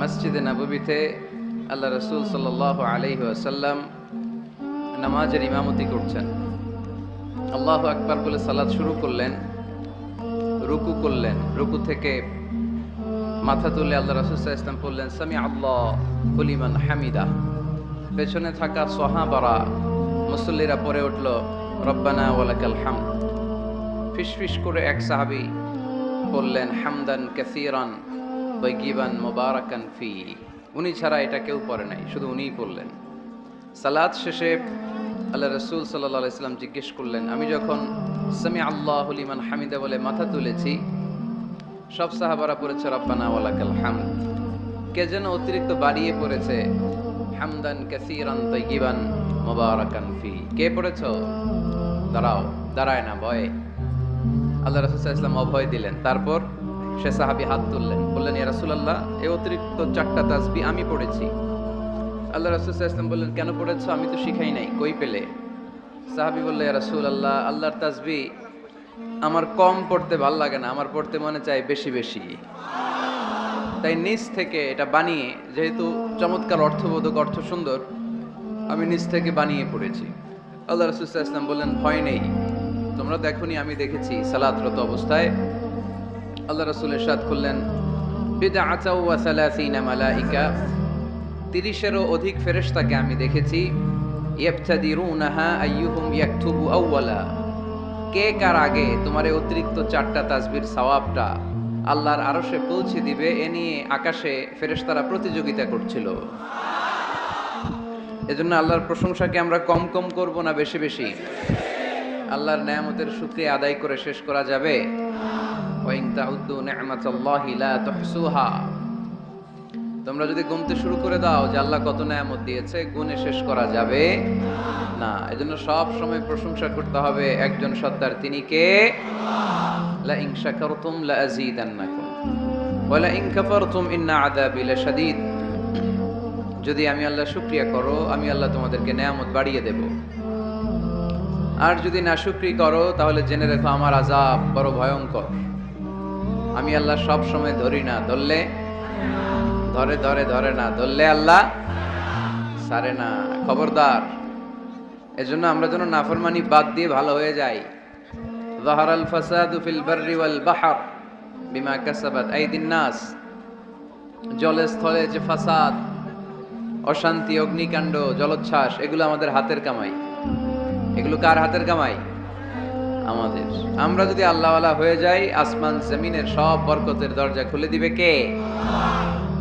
মসজিদে নববীতে আল্লাহ রসুল সাল্লাহ আলহি আসাল্লাম নামাজের ইমামতি করছেন। আল্লাহ আকবার বলে সালাদ শুরু করলেন, রুকু করলেন, রুকু থেকে মাথা তুলে আল্লাহ রসুল্লাহ ইসলাম বললেন সামি আল্লাহ হলিমান হামিদা। পেছনে থাকা সোহাবারা, মুসল্লিরা পরে উঠল, রব্বানা ওয়ালাকাল হাম ফিসফিস করে এক সাহাবি বললেন, হামদান কাসিরান। বৈগিবান মোবারকান ফি উনি ছাড়া এটা কেউ পড়ে নাই, শুধু উনিই পড়লেন। সালাদ শেষে আল্লাহ রসুল সাল্লাহ ইসলাম জিজ্ঞেস করলেন, আমি যখন সামি আল্লাহ হলিমান হামিদা বলে মাথা তুলেছি, সব সাহাবারা পড়েছে, রব্বানা ওয়ালাকাল হামদ। কে যেন অতিরিক্ত বাড়িয়ে পড়েছে, হামদান কাসিরান তৈগিবান মোবারকান ফি কে পড়েছ? দাঁড়াও, দাঁড়ায় না, ভয়ে। আল্লাহ রসুল ইসলাম অভয় দিলেন, তারপর সে সাহাবি হাত তুললেন। বললেন, ইয়া রাসূলুল্লাহ এই অতিরিক্ত চারটা তাসবি আমি পড়েছি। আল্লাহ রসুল ইসলাম বললেন, কেন পড়েছ? আমি তো শিখাই নাই, কই পেলে? সাহাবি বললে ইয়া রাসূলুল্লাহ, আল্লাহর তাসবি আমার কম পড়তে ভালো লাগে না, আমার পড়তে মনে চায় বেশি বেশি। তাই নিজ থেকে এটা বানিয়ে, যেহেতু চমৎকার অর্থবোধক, অর্থ সুন্দর, আমি নিজ থেকে বানিয়ে পড়েছি। আল্লাহ রসুল্লাহ ইসলাম বললেন, ভয় নেই, তোমরা দেখোনি আমি দেখেছি সালাতরত অবস্থায়? আল্লাহ রসুল ইরশাদ করলেন বিদা আচাউ ওয়া সালাসিনা মালাইকা। তিরিশেরও অধিক ফেরেশতাকে আমি দেখেছি। ইয়াবতাদিরুনাহা আইয়ুহুম ইয়াকতুবু আউওয়ালা। কে কার আগে তোমার অতিরিক্ত চারটা তাসবির সওয়াবটা আল্লাহর আরশে পৌঁছে দিবে, এ নিয়ে আকাশে ফেরেশতারা প্রতিযোগিতা করছিল। এজন্য আল্লাহর প্রশংসাকে আমরা কম কম করব না, বেশি বেশি। আল্লাহর নেয়ামতের শুকরিয়া আদায় করে শেষ করা যাবে। তোমরা যদি গুনতে শুরু করে দাও যে আল্লাহ কত নেয়ামত দিয়েছে গুনে শেষ করা যাবে না। এজন্য সব সময় প্রশংসা করতে হবে একজন সত্তার তিনি কে? লা ইন শাকারতুম লা আযীদান্নাকুম ওয়া লা ইন কাফারতুম ইন্না আযাবি লাশাদীদ। যদি আমি আল্লাহ শুকরিয়া করো, আমি আল্লাহ তোমাদেরকে নেয়ামত বাড়িয়ে দেব। আর যদি না শুকরি করো, তাহলে জেনে রেখো আমার আজাব বড় ভয়ঙ্কর। আমি আল্লাহ সব সময় ধরি না, ধরলে? ধরে ধরে ধরে না, ধরলে আল্লাহ? সারে না, খবরদার। এজন্য আমরা যেন নাফরমানি বাদ দিয়ে ভালো হয়ে যাই। জাহারাল ফাসাদু ফিল বাররি ওয়াল বাহর বিমা কাসাবাত আইদিন নাস। জলে স্থলে যে ফাসাদ, অশান্তি, অগ্নিকাণ্ড, জলোচ্ছ্বাস, এগুলো আমাদের হাতের কামাই। এগুলো কার হাতের কামাই? আমাদের। আমরা যদি আল্লাহওয়ালা হয়ে যাই, আসমান, জমিনের সব বরকতের দরজা খুলে দিবে কে?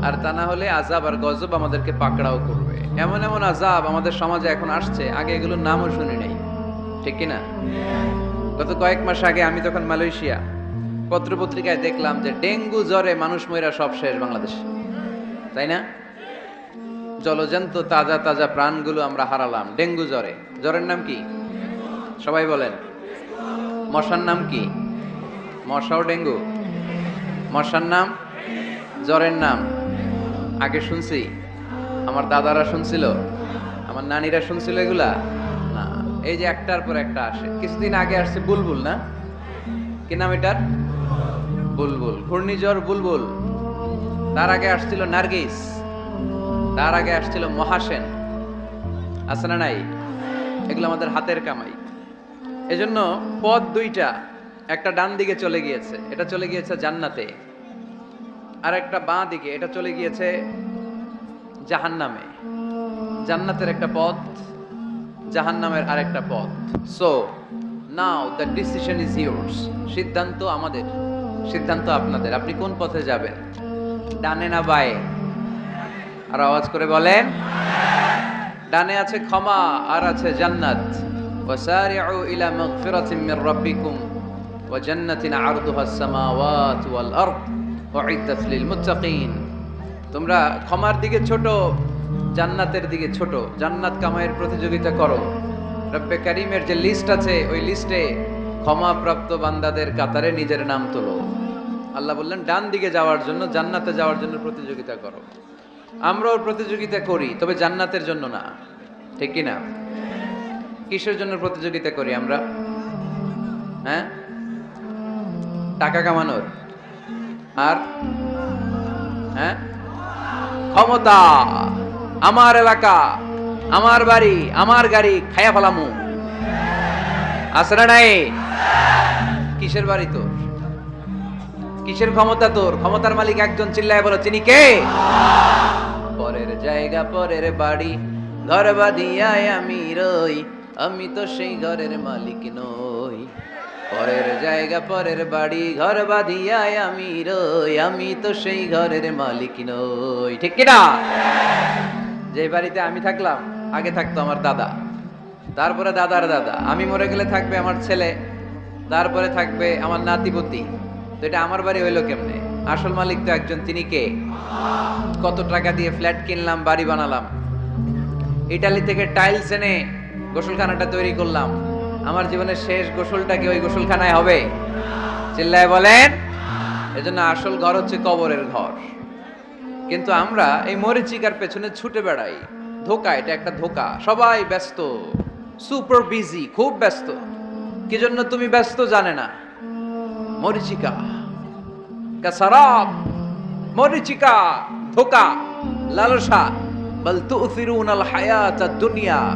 আর তা না হলে আজাব আর গজব আমাদেরকে পাকড়াও করবে। এমন এমন আজাব আমাদের সমাজে এখন আসছে, আগে এগুলোর নামও শুনি নাই। ঠিক কি না গত কয়েক মাস আগে আমি তখন মালয়েশিয়া পত্রপত্রিকায় দেখলাম যে ডেঙ্গু জ্বরে মানুষ ময়রা সব শেষ বাংলাদেশে। তাই না? জলজন্ত তাজা তাজা প্রাণগুলো আমরা হারালাম, ডেঙ্গু জ্বরে। জ্বরের নাম কি? সবাই বলেন। মশার নাম কি? মশাও ডেঙ্গু। মশার নাম? জ্বরের নাম। আগে শুনছি। আমার দাদারা শুনছিল। আমার নানিরা শুনছিল এগুলা? না, এই যে একটার পর একটা আসে। কিছুদিন আগে আসছে বুলবুল, না? কি নাম এটার? বুলবুল। ঘূর্ণিঝড় বুলবুল। তার আগে আসছিল নার্গিস। তার আগে আসছিল মহাসেন। আছে না নাই? এগুলো আমাদের হাতের কামাই। এজন্য পথ দুইটা, একটা ডান দিকে চলে গিয়েছে, এটা চলে গিয়েছে জান্নাতে আর একটা বাঁ দিকে, এটা চলে গিয়েছে জাহান্নামে। জান্নাতের একটা পথ, জাহান্নামের আরেকটা পথ। So now the decision is yours সিদ্ধান্ত আমাদের, সিদ্ধান্ত আপনাদের। আপনি কোন পথে যাবেন? ডানে না বায়ে? আর আওয়াজ করে বলেন, ডানে আছে ক্ষমা, আর আছে জান্নাত। وسارعوا إلى مغفرة من ربكم وجنة عرضها السماوات والأرض أعدت للمتقين তোমরা ক্ষমার দিকে ছোট জান্নাতের দিকে ছোট জান্নাত কামাইয়ের প্রতিযোগিতা করো রব্বে কারিমের যে লিস্ট আছে ওই লিস্টে ক্ষমাপ্রাপ্ত বান্দাদের কাতারে নিজের নাম তোলো আল্লাহ বললেন ডান দিকে যাওয়ার জন্য জান্নাতে যাওয়ার জন্য প্রতিযোগিতা করো আমরাও প্রতিযোগিতা করি তবে জান্নাতের জন্য না ঠিক কি না কিসের জন্য প্রতিযোগিতা করি আমরা? হ্যাঁ? টাকা কামানোর। আর? হ্যাঁ? ক্ষমতা। আমার এলাকা, আমার বাড়ি, আমার গাড়ি খায়া ফেলামু। না নাই? কিসের বাড়ি তোর? কিসের ক্ষমতা তোর? ক্ষমতার মালিক একজন চিল্লায় বলো, চিনি কে? পরের জায়গা, পরের বাড়ি, ঘর বাঁধিয়ায় আমি রই। আমি তো সেই ঘরের মালিক নই। পরের জায়গা, পরের বাড়ি, ঘর বাঁধিয়ায় আমি রই। আমি তো সেই ঘরের মালিক নই। ঠিক কিনা? যে বাড়িতে আমি থাকলাম, আগে থাকতো আমার দাদা। তারপরে দাদার দাদা। আমি মরে গেলে থাকবে আমার ছেলে। তারপরে থাকবে আমার নাতিপতি। তো এটা আমার বাড়ি হইল কেমনে? আসল মালিক তো একজন, তিনি কে? কত টাকা দিয়ে ফ্ল্যাট কিনলাম, বাড়ি বানালাম। ইটালি থেকে টাইলস এনে গোসলখানাটা তৈরি করলাম। আমার জীবনের শেষ গোসলটা কি ওই গোসলখানায় হবে? চিল্লায় বলেন, এজন্য আসল ঘর হচ্ছে কবরের ঘর। কিন্তু আমরা এই মরিচিকার পেছনে ছুটে বেড়াই। ধোকা, এটা একটা ধোকা। সবাই ব্যস্ত সুপার বিজি খুব ব্যস্ত। কি জন্য তুমি ব্যস্ত জানে না? মরিচিকা। কাসারাব মরিচিকা, ধোকা, লালসা। বল আল হায়াত দুনিয়া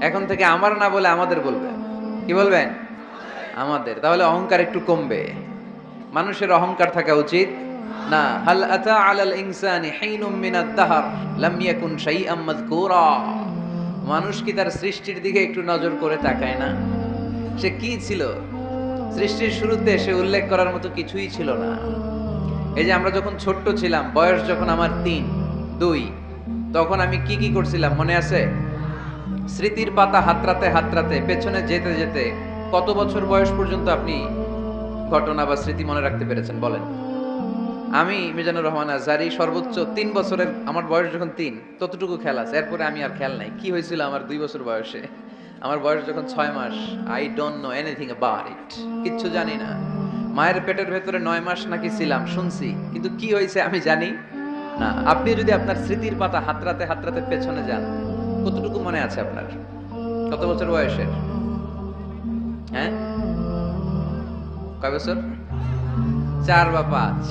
এখন থেকে আমার না বলে আমাদের বলবেন কি বলবেন আমাদের। তাহলে অহংকার একটু কমবে। মানুষের অহংকার থাকা উচিত। না, হাল আতা আলাল ইনসানি হিনুম মিনাদ দাহর, লাম ইয়াকুন শাইআম মাযকুরা। মানুষ কি তার সৃষ্টির দিকে একটু নজর করে তাকায় না? সে কি ছিল? সৃষ্টির শুরুতে সে উল্লেখ করার মতো কিছুই ছিল না। এই যে আমরা যখন ছোট্ট ছিলাম, বয়স যখন আমার তিন, দুই, তখন আমি কি কি করছিলাম, মনে আছে? স্মৃতির পাতা হাতরাতে হাতরাতে পেছনে যেতে যেতে কত বছর বয়স পর্যন্ত আপনি ঘটনা বা স্মৃতি মনে রাখতে পেরেছেন? বলেন। আমি মিজানুর রহমান আজারি সর্বোচ্চ তিন বছরের, আমার বয়স যখন তিন, ততটুকু খেয়াল আছে। এরপরে আমি আর খেয়াল নাই। কি হয়েছিল আমার দুই বছর বয়সে? আমার বয়স যখন ছয় মাস I don't know anything about it কিচ্ছু জানি না। মায়ের পেটের ভেতরে নয় মাস নাকি ছিলাম, শুনছি। কিন্তু কি হয়েছে আমি জানি না। আপনি যদি আপনার স্মৃতির পাতা হাতরাতে হাতরাতে পেছনে যান কতটুকু মনে আছে আপনার? কত বছর বয়সের? হ্যাঁ? কয় বছর? চার বা পাঁচ।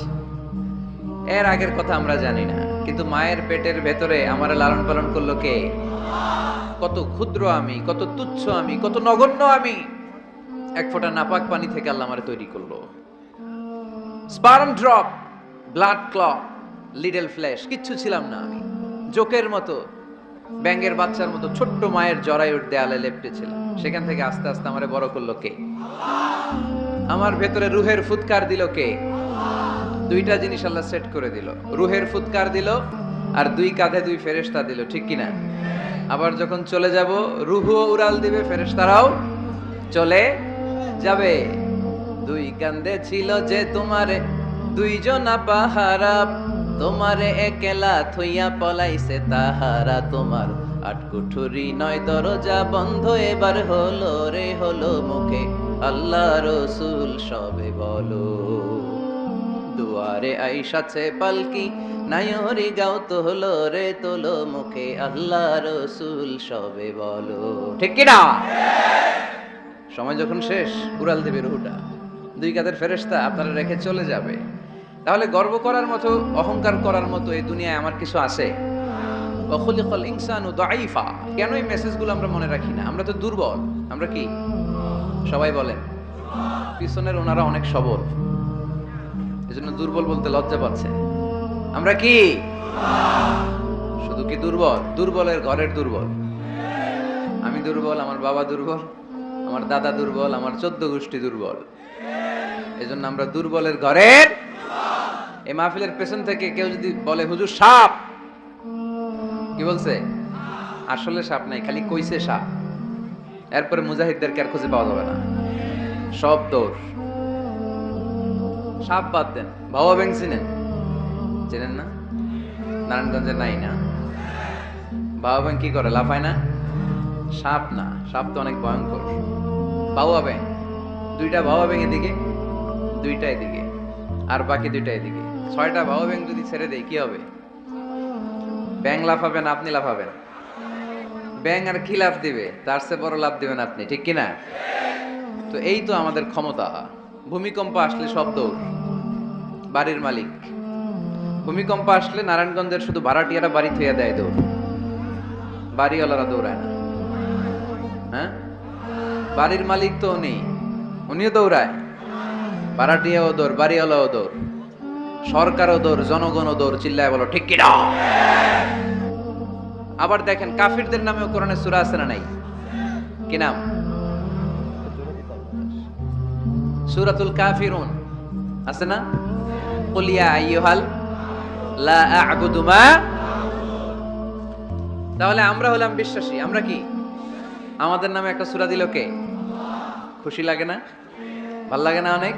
এর আগের কথা আমরা জানি না, কিন্তু মায়ের পেটের ভেতরে আমার লালন পালন করল কে? কত ক্ষুদ্র আমি, কত তুচ্ছ আমি, কত নগণ্য আমি। এক ফোঁটা নাপাক পানি থেকে আল্লাহ আমার তৈরি করল। Sperm drop, blood clot little flesh, কিচ্ছু ছিলাম না আমি। জোকের মতো ব্যাঙের বাচ্চার মতো ছোট্ট মায়ের জরায়ুর দেয়ালে লেপটে ছিলাম সেখান থেকে আস্তে আস্তে আমারে বড় করল কে? আমার ভেতরে রুহের ফুৎকার দিল কে? দুইটা জিনিস আল্লাহ সেট করে দিল। রুহের ফুৎকার দিল আর দুই কাঁধে দুই ফেরেশতা দিল, ঠিক কিনা? আবার যখন চলে যাব, রুহও উড়াল দিবে, ফেরেশতারাও চলে যাবে। দুই কান্দে ছিল যে তোমারে, দুইজনা পাহারা তোমারে একেলা থইয়া পলাইছে তাহারা তোমার। আটকুঠুরি নয় দরজা বন্ধ, এবার হলো রে, হলো মুখে। আল্লাহ রসুল সবে বলো। দুয়ারে আইসাছে পালকি নায়রি গাও তো হলো রে, তোলো মুখে। আল্লাহ রসুল সবে বলো। ঠিক কিনা? সময় যখন শেষ, উড়াল দেবে রুহুটা। দুই কাদের ফেরেস্তা আপনারা রেখে চলে যাবে। তাহলে গর্ব করার মতো, অহংকার করার মতো এই দুনিয়ায় আমার কিছু আছে? কেন এই মেসেজগুলো আমরা মনে রাখি না? আমরা তো দুর্বল। আমরা কি? সবাই বলেন। পিছনের ওনারা অনেক সবল। এজন্য দুর্বল বলতে লজ্জা পাচ্ছে। আমরা কি? শুধু কি দুর্বল? দুর্বলের ঘরের দুর্বল। আমি দুর্বল, আমার বাবা দুর্বল, আমার দাদা দুর্বল, আমার চোদ্দ গোষ্ঠী দুর্বল। এজন্য আমরা দুর্বলের ঘরের এই মাহফিলের পেছন থেকে কেউ যদি বলে, হুজুর, সাপ। কি বলছে? আসলে সাপ নাই, খালি কইছে সাপ। এরপরে মুজাহিদদেরকে আর খুঁজে পাওয়া যাবে না। সব দৌড় সাপ বাদ দেন। বাবা ব্যাংক চিনেন? চেনেন না? নারায়ণগঞ্জে নাই না? বাবা ব্যাং কি করে, লাফায় না? সাপ না। সাপ তো অনেক ভয়ঙ্কর। বাবা ব্যাং দুইটা বাবা ব্যাং এদিকে, দুইটা এদিকে, আর বাকি দুইটা এদিকে। ছয়টা বাবা ব্যাং যদি ছেড়ে দেয় কি হবে? ব্যাং লাফাবেন, আপনি লাফাবেন। ব্যাং আর কি লাভ দিবে? তার চেয়ে বড় লাভ দিবেন আপনি, ঠিক কি না তো এই তো আমাদের ক্ষমতা। ভূমিকম্প আসলে সব দৌড়, বাড়ির মালিক। ভূমিকম্প আসলে নারায়ণগঞ্জের শুধু ভাড়াটিয়ারা বাড়ি থইয়া দেয় দৌড়। বাড়িওয়ালারা দৌড়ায় না। হ্যাঁ? বাড়ির মালিক তো উনি। উনিও দৌড়ায়। ভাড়াটিয়াও দৌড়, বাড়িওয়ালাও দৌড়। সরকারও দৌড় জনগণও দৌড় চিল্লায় বলো, ঠিক কিনা? আবার দেখেন, কাফিরদের নামেও কোরআনে সূরা আছে না নাই? কি নাম? সূরাতুল কাফিরুন। আছে না? কুল ইয়া আইয়ুহাল, লা আ'বুদু মা তাহলে আমরা হলাম বিশ্বাসী, আমরা কি? আমাদের নামে একটা সূরা দিল কে? খুশি লাগে না? ভালো লাগে না অনেক?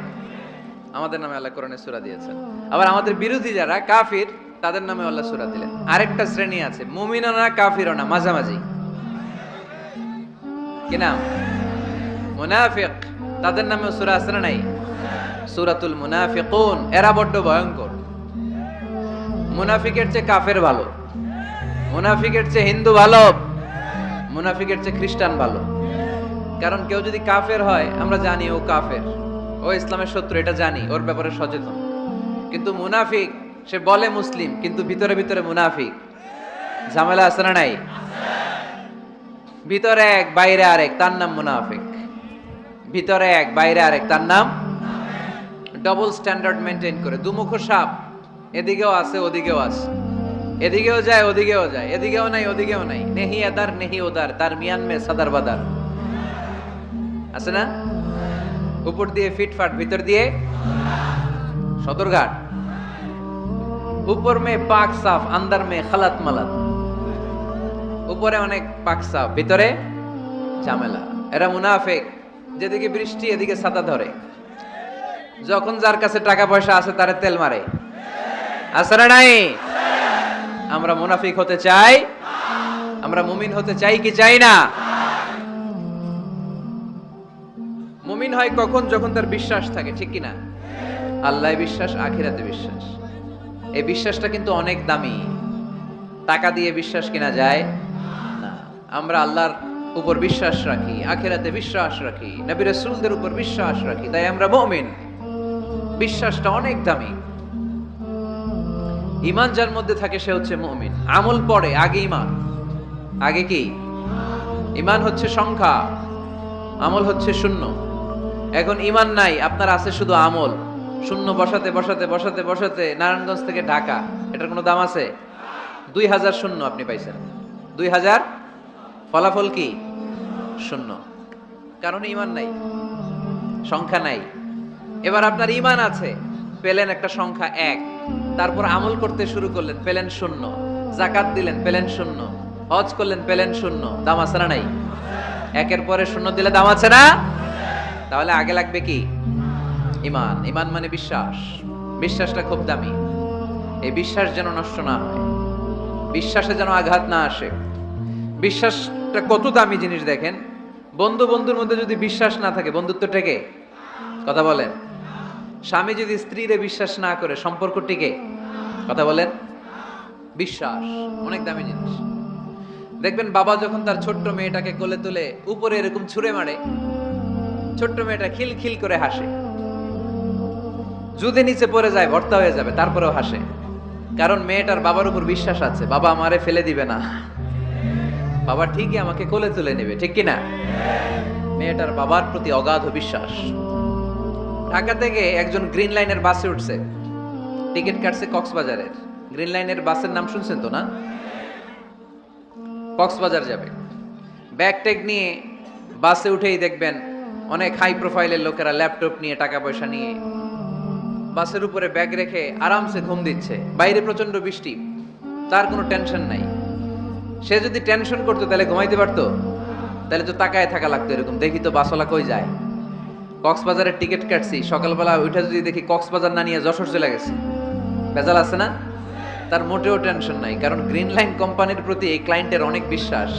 আমাদের নামে আল্লাহ কোরআনে সূরা দিয়েছেন। আবার আমাদের বিরোধী যারা, কাফির, তাদের নামে আল্লাহ সুরা দিলেন। আরেকটা শ্রেণি আছে মুমিনও না কাফিরও না মাঝামাঝি। কি নাম? মুনাফিক। তাদের নামে সুরা আছে না নাই? সূরাতুল মুনাফিকুন। এরা বড্ড ভয়ঙ্কর। মুনাফিকের চেয়ে কাফের ভালো। মুনাফিকের চেয়ে হিন্দু ভালো। মুনাফিকের চেয়ে খ্রিস্টান ভালো। কারণ কেউ যদি কাফের হয়, আমরা জানি ও কাফের। ও ইসলামের শত্রু, এটা জানি, ওর ব্যাপারে সচেতন। কিন্তু মুনাফিক, সে বলে মুসলিম, কিন্তু ভিতরে ভিতরে মুনাফিক। ঝামেলা আছে না নাই? ভিতরে এক, বাইরে আরেক, তার নাম মুনাফিক। ভিতরে এক, বাইরে আরেক, তার নাম? ডবল স্ট্যান্ডার্ড মেনটেন করে, দুমুখ সাপ। এদিকেও আছে, ওদিকেও আছে। এদিকেও যায়, ওদিকেও যায়। এদিকেও নাই, ওদিকেও নাই। নেহি এদার নেহি ওদার, তার মিয়ান মে সাদার বাদার। আছে না? উপর দিয়ে ফিটফাট, ভিতর দিয়ে সদরঘাট। উপর মে পাক সাফ, আন্দার মে খালাত মালাত। উপরে অনেক পাক সাফ, ভিতরে ঝামেলা। এরা মুনাফেক, যেদিকে বৃষ্টি, এদিকে ছাতা ধরে। যখন যার কাছে টাকা পয়সা আছে, তারে তেল মারে। আছে না নাই? আমরা মুনাফিক হতে চাই। আমরা মুমিন হতে চাই কি চাই না? মুমিন হয় কখন? যখন তার বিশ্বাস থাকে, ঠিক কিনা? আল্লাহ বিশ্বাস, আখিরাতে বিশ্বাস। এই বিশ্বাসটা কিন্তু অনেক দামি। টাকা দিয়ে বিশ্বাস কিনা যায়? না। আমরা আল্লাহর উপর বিশ্বাস রাখি, আখিরাতে বিশ্বাস রাখি, নবী রাসূলদের উপর বিশ্বাস রাখি, তাই আমরা মুমিন। বিশ্বাসটা অনেক দামি। ইমান যার মধ্যে থাকে, সে হচ্ছে মুমিন। আমল পড়ে আগে ইমান আগে কি? ইমান হচ্ছে সংখ্যা, আমল হচ্ছে শূন্য। এখন ইমান নাই, আপনার আছে শুধু আমল। শূন্য বসাতে বসাতে বসাতে বসাতে নারায়ণগঞ্জ থেকে ঢাকা। এটার কোনো দাম আছে? দুই হাজার শূন্য আপনি পাইছেন। দুই হাজার? ফলাফল কি? শূন্য। কারণ ইমান নাই, সংখ্যা নাই। এবার আপনার ইমান আছে, পেলেন একটা সংখ্যা এক। তারপর আমল করতে শুরু করলেন, পেলেন শূন্য। জাকাত দিলেন, পেলেন শূন্য। হজ করলেন, পেলেন শূন্য। দাম আছে না নাই? একের পরে শূন্য দিলে দাম আছে না? তাহলে আগে লাগবে কি? ইমান। ইমান মানে বিশ্বাস। বিশ্বাসটা খুব দামি। এই বিশ্বাস যেন নষ্ট না হয়। বিশ্বাসে যেন আঘাত না আসে। বিশ্বাসটা কত দামি জিনিস দেখেন। বন্ধু বন্ধুর মধ্যে যদি বিশ্বাস না থাকে, বন্ধুত্ব টেকে? কথা বলেন। স্বামী যদি স্ত্রীরে বিশ্বাস না করে, সম্পর্ক টিকে? কথা বলেন। বিশ্বাস। অনেক দামি জিনিস। দেখবেন বাবা যখন তার ছোট্ট মেয়েটাকে কোলে তুলে উপরে এরকম ছুঁড়ে মারে ছোট্ট মেয়েটা খিল খিল করে হাসে। যদি নিচে পড়ে যায়, ভর্তা হয়ে যাবে, তারপরেও হাসে। কারণ মেয়েটার বাবার উপর বিশ্বাস আছে, বাবা আমারে ফেলে দিবে না। বাবা ঠিকই আমাকে কোলে তুলে নেবে, ঠিক কি না মেয়েটার বাবার প্রতি অগাধ বিশ্বাস। ঢাকা থেকে একজন গ্রিন লাইনের বাসে উঠছে। টিকিট কাটছে কক্সবাজারের। গ্রিন লাইনের বাসের নাম শুনছেন তো না? কক্সবাজার যাবে। ব্যাগ ট্যাগ নিয়ে বাসে উঠেই দেখবেন অনেক হাই প্রোফাইলের লোকেরা ল্যাপটপ নিয়ে টাকা পয়সা নিয়ে বাসের উপরে ব্যাগ রেখে আরামসে ঘুম দিচ্ছে। বাইরে প্রচণ্ড বৃষ্টি। তার কোনো টেনশন নাই। সে যদি টেনশন করতো, তাহলে ঘুমাইতে পারতো? তাহলে তো তাকায় থাকা লাগতো এরকম। দেখি তো বাসওয়ালা কই যায়। কক্সবাজারের টিকিট কাটছি। সকালবেলা ওইটা যদি দেখি কক্সবাজার না নিয়ে যশোর চলে গেছে। বেজাল আছে না? তার মোটেও টেনশন নাই, কারণ গ্রিন লাইন কোম্পানির প্রতি এই ক্লায়েন্টের অনেক বিশ্বাস।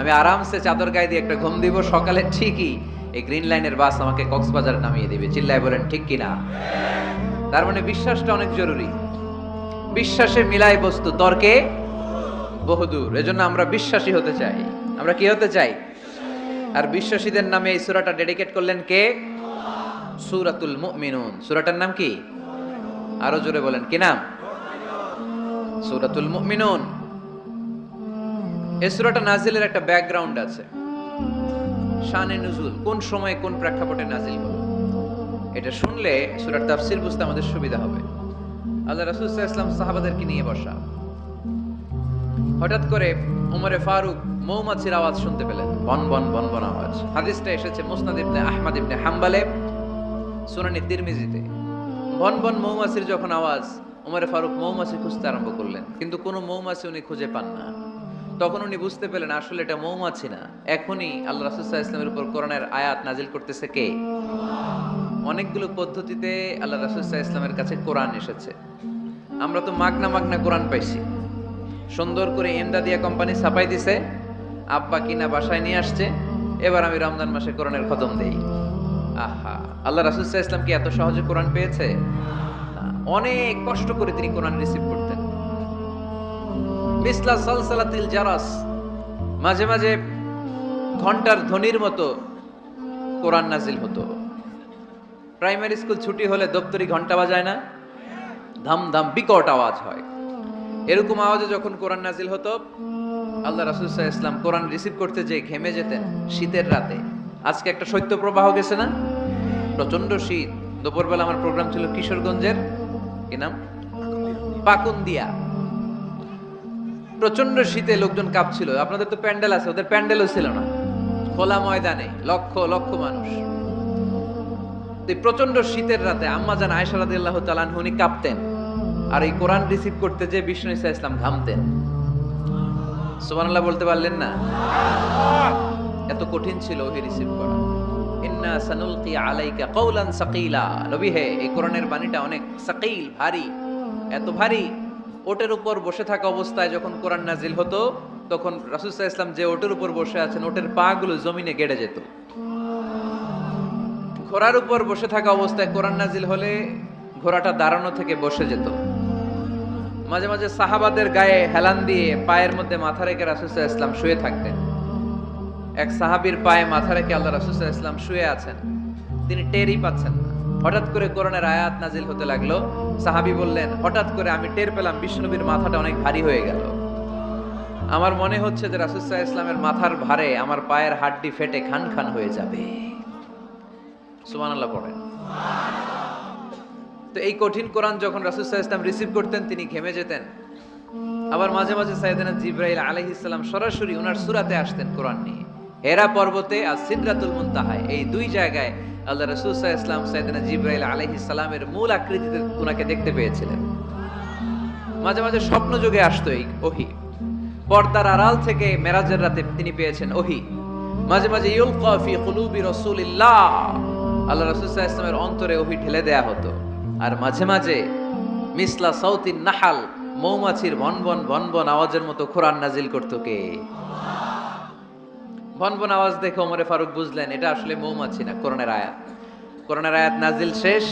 আমি আরামসে চাদর গায়ে দিয়ে একটা ঘুম দিব সকালে ঠিকই। এই গ্রিন লাইনের বাস আমাকে কক্সবাজার নামিয়ে দিবে। চিল্লায় বলেন, ঠিক কিনা তার মানে বিশ্বাসটা অনেক জরুরি। বিশ্বাসে মিলাই বস্তু, তর্কে বহুদূর। এজন্য আমরা বিশ্বাসী হতে চাই। আমরা কি হতে চাই? আর বিশ্বাসীদের নামে এই সুরাটা ডেডিকেট করলেন কে? সূরাতুল মুমিনুন। সুরাটার নাম কি? আরও জোরে বলেন, কি নাম? সূরাতুল মুমিনুন। এই সুরাটা নাজিলের একটা ব্যাকগ্রাউন্ড আছে। শানে নুজুল, কোন সময়ে কোন প্রেক্ষাপটে নাজিল হলো? এটা শুনলে সূরার তাফসীর বুঝতে আমাদের সুবিধা হবে। আল্লাহ রাসূল ওয়াসাল্লাম সাহাবাদেরকে নিয়ে বসা। হঠাৎ করে উমরে ফারুক মৌমাছির আওয়াজ শুনতে পেলেন। বন বন বন বন আওয়াজ। হাদিসটা এসেছে মুসনাদ ইবনে আহমদ ইবনে হাম্বালে, সুনানি তিরমিজিতে। বন বন মৌমাছির যখন আওয়াজ, উমরে ফারুক মৌমাছি খুঁজতে আরম্ভ করলেন। কিন্তু কোনো মৌমাছি উনি খুঁজে পান না। তখন উনি বুঝতে পেলেন আসলে এটা মৌমাছি না। এখনই আল্লাহ রাসূল ইসলামের উপর কোরআনের আয়াত নাজিল করতেছে কে? অনেকগুলো পদ্ধতিতে আল্লাহ রাসূল ইসলামের কাছে কোরআন এসেছে। আমরা তো মাগনা মাগনা কোরআন পাইছি। সুন্দর করে এমদাদিয়া কোম্পানি ছাপাই দিছে। আব্বা কিনা বাসায় নিয়ে আসছে। এবার আমি রমজান মাসে কোরআনের খতম দেই। আহা, আল্লাহ রাসুল ইসলাম কি এত সহজে কোরআন পেয়েছে? অনেক কষ্ট করে তিনি কোরআন রিসিভ করতেন মিসলা সালসালাতিল জারাস। মাঝে মাঝে ঘণ্টার ধ্বনির মতো কোরআন নাজিল হতো। প্রাইমারি স্কুল ছুটি হলে দপ্তরি ঘণ্টা বাজায় না। ধাম ধাম বিকট আওয়াজ হয়। এরকম আওয়াজে যখন কোরআন নাজিল হতো, আল্লাহ রাসুল ইসলাম কোরআন রিসিভ করতে যে ঘেমে যেতেন শীতের রাতে। আজকে একটা শৈত্য প্রবাহ গেছে না? প্রচণ্ড শীত। দুপুরবেলা আমার প্রোগ্রাম ছিল কিশোরগঞ্জের। কি নাম? পাকুন্দিয়া। প্রচণ্ড শীতে লোকজন কাঁপছিল। আপনাদের তো প্যান্ডেল আছে, ওদের প্যান্ডেলও ছিল না। খোলা ময়দানে, লক্ষ লক্ষ মানুষ। প্রচণ্ড শীতের রাতে আম্মা জান আয়সা রাদিয়াল্লাহু তাআলা আনহা, উনি কাঁপতেন। আর এই কোরআন রিসিভ করতে যে বিষ্ণু ইসা ইসলাম ঘামতেন। সুবহানাল্লাহ বলতে পারলেন না? এত কঠিন ছিল ওহি রিসিভ করা। ইন্না সানুলকি আলাইকা কওলান সাকিলা। নবী হে, এই কোরআনের বাণীটা অনেক সাকিল, ভারী। এত ভারী ওটের উপর বসে থাকা অবস্থায় যখন কোরআন নাজিল হতো, তখন রাসূল ইসলাম যে ওটের উপর বসে আছেন, ওটের পা গুলো জমিনে গেড়ে যেত। ঘোড়ার উপর বসে থাকা অবস্থায় কোরআন নাজিল হলে ঘোড়াটা দাঁড়ানো থেকে বসে যেত। মাঝে মাঝে সাহাবাদের গায়ে হেলান দিয়ে পায়ের মধ্যে মাথা রেখে রাসুসা ইসলাম শুয়ে থাকতেন। এক সাহাবীর পায়ে মাথা রেখে আল্লাহ রাসুসা ইসলাম শুয়ে আছেন। তিনি টেরই পাচ্ছেন না। হঠাৎ করে কোরআনের আয়াত নাজিল হতে লাগল। সাহাবী বললেন, হঠাৎ করে আমি টের পেলাম বিষ্ণুবীর মাথাটা অনেক ভারী হয়ে গেল। আমার মনে হচ্ছে যে রাসুসা ইসলামের মাথার ভারে আমার পায়ের হাড্ডি ফেটে খান খান হয়ে যাবে। সুবহানাল্লাহ পড়েন। তো এই কঠিন কোরআন যখন রাসুল ইসলাম রিসিভ করতেন, তিনি ঘেমে যেতেন। আবার মাঝে মাঝে সাইদানা জিব্রাইল আলাইহিস সালাম সরাসরি ওনার সুরাতে আসতেন কোরআন নিয়ে। হেরা পর্বতে আর সিদরাতুল মুনতাহায় এই দুই জায়গায় আল্লাহ রাসূল আলাইহি ইসলাম সাইদানা জিব্রাইল আলাইহিস সালামের মূল আকৃতিতে ওনাকে দেখতে পেয়েছিলেন। মাঝে মাঝে স্বপ্ন যুগে আসতো এই ওহি। পর্দার আড়াল থেকে মেরাজের রাতে তিনি পেয়েছেন ওহি। মাঝে মাঝে ইউলকা ফি কুলুবি রাসূলিল্লাহ। আল্লাহ রাসূল সাল্লাল্লাহু ইসলামের অন্তরে ওহি ঢেলে দেয়া হতো। আর মাঝে মাঝে মিসলা সাউতিন নাহাল, মৌমাছির ভনভন ভনভন আওয়াজের মতো কোরআন নাজিল করতো কে? ভনভন আওয়াজ দেখে ওমরে ফারুক বুঝলেন, এটা আসলে মৌমাছি না, কোরআনের আয়াত। কোরআনের আয়াত নাজিল শেষ।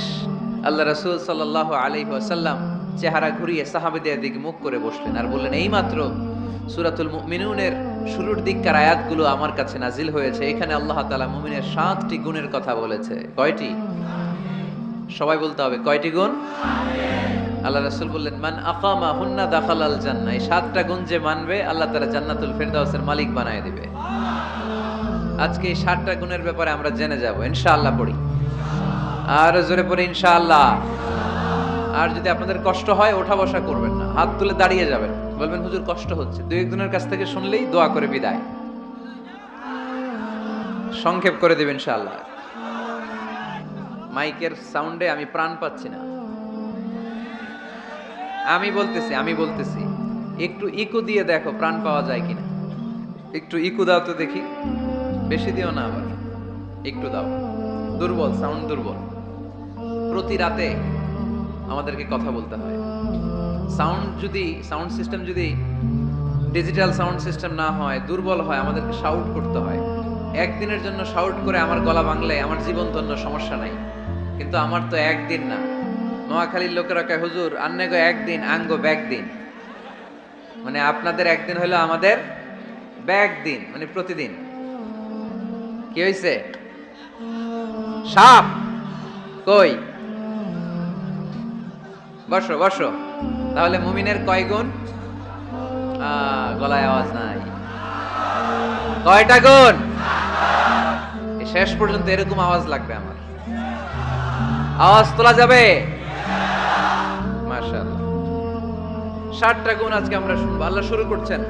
আল্লাহ রসুল সাল্লাল্লাহু আলাইহি ওয়াসাল্লাম চেহারা ঘুরিয়ে সাহাবেদের দিকে মুখ করে বসলেন আর বললেন, এইমাত্র সুরাতুল মিনুনের শুরুর দিককার আয়াতগুলো আমার কাছে নাজিল হয়েছে। এখানে আল্লাহ তালা মুমিনের সাতটি গুণের কথা বলেছে। কয়টি? সবাই বলতে হবে, কয়টি গুণ? আল্লাহ রাসূল বললেন, মান আকামা হুন্না দাখালাল জান্নাহ। এই সাতটা গুণ যে মানবে, আল্লাহ তাআলা জান্নাতুল ফেরদাউসের মালিক বানায় দিবে। আজকে এই সাতটা গুণের ব্যাপারে আমরা জেনে যাব, ইনশাআল্লাহ পড়ি। আর জোরে পড়ি, ইনশাআল্লাহ। আর যদি আপনাদের কষ্ট হয়, ওঠা বসা করবেন না। হাত তুলে দাঁড়িয়ে যাবেন। বলবেন, হুজুর, কষ্ট হচ্ছে। দুই একজনের কাছ থেকে শুনলেই দোয়া করে বিদায়। সংক্ষেপ করে দেবেন ইনশাআল্লাহ। মাইকের সাউন্ডে আমি প্রাণ পাচ্ছি না। আমি বলতেছি আমি বলতেছি, একটু ইকো দিয়ে দেখো প্রাণ পাওয়া যায় কিনা। একটু ইকো দাও তো দেখি। বেশি দিও না আবার। একটু দাও। দুর্বল সাউন্ড দুর্বল। প্রতি রাতে আমাদেরকে কথা বলতে হয়। সাউন্ড যদি সাউন্ড সিস্টেম যদি ডিজিটাল সাউন্ড সিস্টেম না হয়, দুর্বল হয়, আমাদেরকে শাউট করতে হয়। একদিনের জন্য শাউট করে আমার গলা ভাঙলে আমার জীবন ধন্য, সমস্যা নাই। কিন্তু আমার তো একদিন না। নোয়াখালীর লোকেরা কয়, হুজুর, আন্নে গো একদিন, আঙ্গ ব্যাগ দিন মানে আপনাদের একদিন হলো আমাদের ব্যাগ দিন মানে প্রতিদিন। কি হয়েছে সাপ! কই? বসো বসো। তাহলে মুমিনের কয় গুণ? গলায় আওয়াজ নাই। কয়টা গুণ? শেষ পর্যন্ত এরকম আওয়াজ লাগবে আমার। আওয়াজ তোলা যাবে? মাশাআল্লাহ ষাটটা গুণ আজকে আমরা শুনবো আল্লাহ শুরু করছেন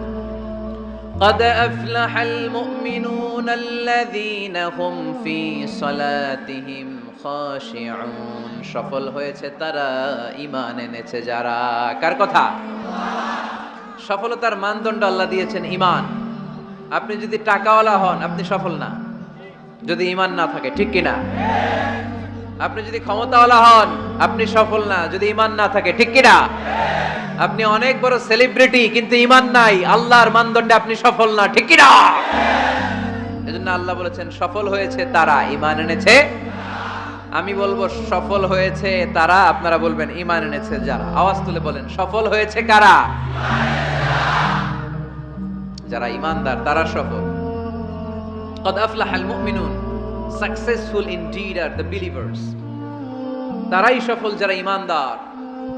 قد أفلح المؤمنون الذين هم في صلاتهم خاشعون সফল হয়েছে তারা ঈমান এনেছে যারা কার কথা সফলতার মানদণ্ড আল্লাহ দিয়েছেন ঈমান আপনি যদি টাকাওয়ালা হন আপনি সফল না যদি ঈমান না থাকে ঠিক কিনা আপনি যদি ক্ষমতাওয়ালা হন, আপনি সফল না, যদি ইমান না থাকে, ঠিক কিনা আপনি অনেক বড় সেলিব্রিটি কিন্তু ইমান নাই, আল্লাহর মানদণ্ডে আপনি সফল না, ঠিক কিনা এজন্য আল্লাহ বলেছেন, সফল হয়েছে তারা ইমান এনেছে আমি বলব, সফল হয়েছে তারা, আপনারা বলবেন ইমান এনেছে যারা। আওয়াজ তুলে বলেন, সফল হয়েছে কারা? যারা ইমানদার তারা সফল। কদ আফলাহাল মুমিনুন। Successful indeed are the believers তারাই সফল যারা ইমানদার।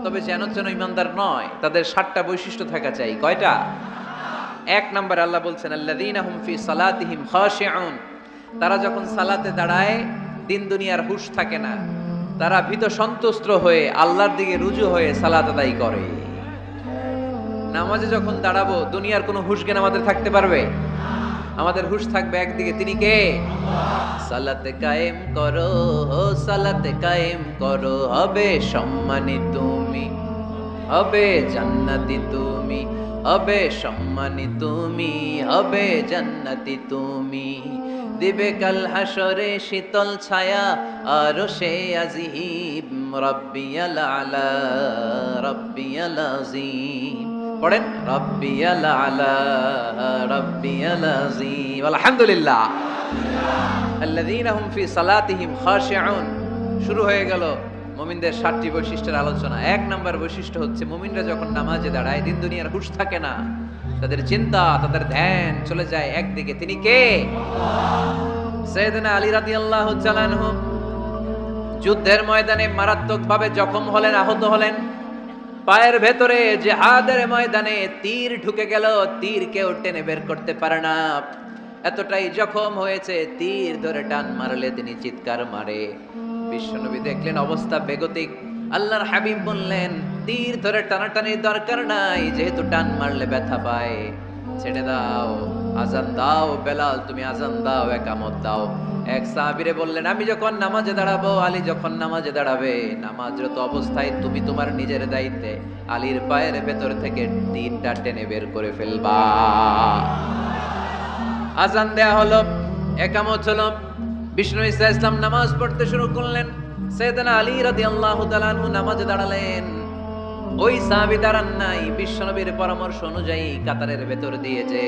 তবে যেন যেন ইমানদার নয়, তাদের সাতটা বৈশিষ্ট্য থাকা চাই। কয়টা? এক নম্বর আল্লাহ বলছেন আল্লাদিন হুমফি সালাতিহিম খাশিউন। তারা যখন সালাতে দাঁড়ায়, দিন দুনিয়ার হুশ থাকে না। তারা ভীত সন্তুষ্ট হয়ে আল্লাহর দিকে রুজু হয়ে সালাত আদায় করে। নামাজে যখন দাঁড়াবো, দুনিয়ার কোনো হুশ জ্ঞান আমাদের থাকতে পারবে? আমাদের হুশ থাকবে একদিকে। তিনি কে? সালাতে কায়েম করো, সালাতে কায়েম করো। হবে সম্মানী তুমি, হবে জান্নাতি তুমি, হবে সম্মানী তুমি, হবে জান্নাতি তুমি। দিবে কাল হাসরে শীতল ছায়া, আর সে আজিব, রব্বিয়াল আলা, রব্বিয়াল আজিম পড়েন আলা আলহামদুলিল্লাহ। শুরু হয়ে গেল মুমিনদের সাতটি বৈশিষ্ট্যের আলোচনা। এক নম্বর বৈশিষ্ট্য হচ্ছে, মুমিনরা যখন নামাজে দাঁড়ায়, দিন দুনিয়ার হুঁশ থাকে না। তাদের চিন্তা, তাদের ধ্যান চলে যায় একদিকে। তিনি কে? সৈয়দনা আলী তাআলা আনহু। যুদ্ধের ময়দানে মারাত্মকভাবে জখম হলেন, আহত হলেন। পায়ের ভেতরে যে জেহাদের ময়দানে তীর ঢুকে গেল, তীর কেউ টেনে বের করতে পারে না। এতটাই জখম হয়েছে, তীর ধরে টান মারলে তিনি চিৎকার মারে। বিশ্বনবী দেখলেন অবস্থা বেগতিক। আল্লাহর হাবিব বললেন, তীর ধরে টানাটানির দরকার নাই, যেহেতু টান মারলে ব্যথা পায়। ছেড়ে দাও, আজান দাও, বেলাল, তুমি আজান দাও, একামত দাও। এক সাহাবিরে বললেন, আমি যখন নামাজে দাঁড়াবো, আলী যখন নামাজে দাঁড়াবে, নামাজরত অবস্থায় তুমি তোমার নিজের দায়িত্বে আলীর পায়ের ভেতর থেকে তিনটা টেনে বের করে ফেলবা। আজান দেয়া হলো, একামত হলো। বিষ্ণু ইসা ইসলাম নামাজ পড়তে শুরু করলেন। সৈয়দনা আলী রাদিয়াল্লাহু তাআলা নামাজে দাঁড়ালেন। ওই সাহাবী দাঁড়ান নাই, বিশ্বনবীর পরামর্শ অনুযায়ী কাতারের ভেতর দিয়ে যে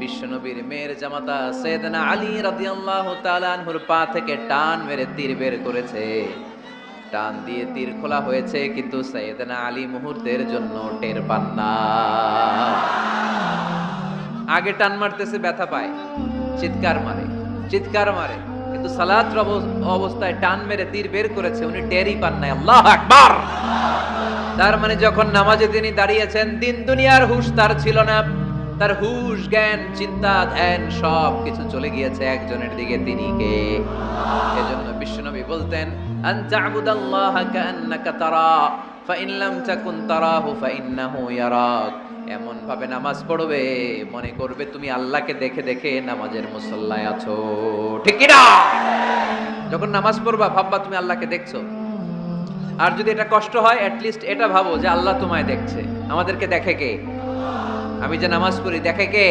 বিশ্বনবীর মেয়ের জামাতা সৈয়দনা আলী রাদিয়াল্লাহু তাআলা আনহুর পা থেকে টান মেরে তীর বের করেছে। টান দিয়ে তীর খোলা হয়েছে, কিন্তু সৈয়দনা আলী মুহূর্তের জন্য টের পান না। আগে টান মারতেছে, ব্যথা পায়, চিৎকার মারে চিৎকার মারে, কিন্তু সালাত অবস্থায় টান মেরে তীর বের করেছে, উনি টেরই পান নাই। আল্লাহ আকবার! তার মানে যখন নামাজে তিনি দাঁড়িয়েছেন, দিন দুনিয়ার হুশ তার ছিল না। তার হুশ, জ্ঞান, চিন্তা, ধ্যান সব কিছু চলে গিয়েছে একজনের দিকে তিনি কে? এজন্য বিশ্বনবী বলতেন, আন তা'বুদাল্লাহ কাআন্নাকা তারা, ফাইন লাম তাকুন তারাহু ফাইন্নাহু ইয়ারাক। এমন ভাবে নামাজ পড়বে, মনে করবে তুমি আল্লাহকে দেখে দেখে নামাজের মুসল্লায় আছো। ঠিক কি না যখন নামাজ পড়বা, ভাববা তুমি আল্লাহকে দেখছ। আর যদি এটা কষ্ট হয় লিস্ট এটা ভাবো যে আল্লাহ তোমায় দেখছে। আমাদেরকে দেখে কে? আমি যে নামাজ পড়ি, দেখে কে?